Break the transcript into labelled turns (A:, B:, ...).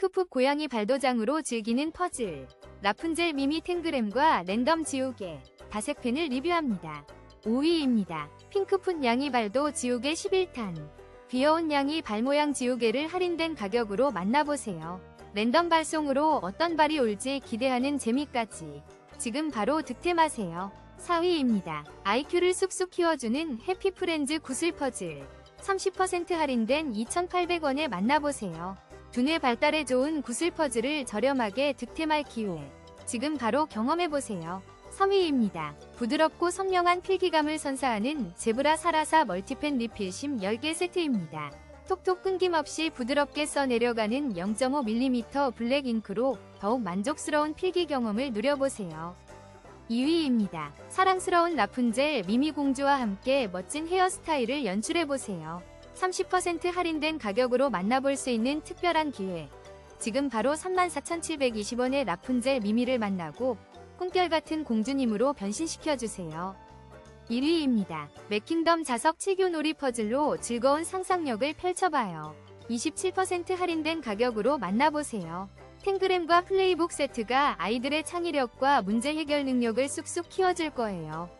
A: 핑크풋 고양이 발도장으로 즐기는 퍼즐. 라푼젤 미미 탱그램과 랜덤 지우개. 다색펜을 리뷰합니다. 5위입니다. 핑크풋 양이 발도 지우개 11탄. 귀여운 양이 발 모양 지우개를 할인된 가격으로 만나보세요. 랜덤 발송으로 어떤 발이 올지 기대하는 재미까지. 지금 바로 득템하세요. 4위입니다. IQ를 쑥쑥 키워주는 해피프렌즈 구슬 퍼즐. 30% 할인된 2,800원에 만나보세요. 두뇌 발달에 좋은 구슬 퍼즐을 저렴하게 득템할 기회. 지금 바로 경험해보세요. 3위입니다. 부드럽고 선명한 필기감을 선사하는 제브라 사라사 멀티펜 리필심 10개 세트입니다. 톡톡 끊김없이 부드럽게 써내려가는 0.5mm 블랙 잉크로 더욱 만족스러운 필기 경험을 누려보세요. 2위입니다. 사랑스러운 라푼젤 미미공주와 함께 멋진 헤어스타일을 연출해보세요. 30% 할인된 가격으로 만나볼 수 있는 특별한 기회. 지금 바로 34,720원의 라푼젤 미미를 만나고 꿈결 같은 공주님으로 변신시켜주세요. 1위입니다. 맥킹덤 자석 7교 놀이 퍼즐로 즐거운 상상력을 펼쳐봐요. 27% 할인된 가격으로 만나보세요. 탱그램과 플레이북 세트가 아이들의 창의력과 문제 해결 능력을 쑥쑥 키워줄 거예요.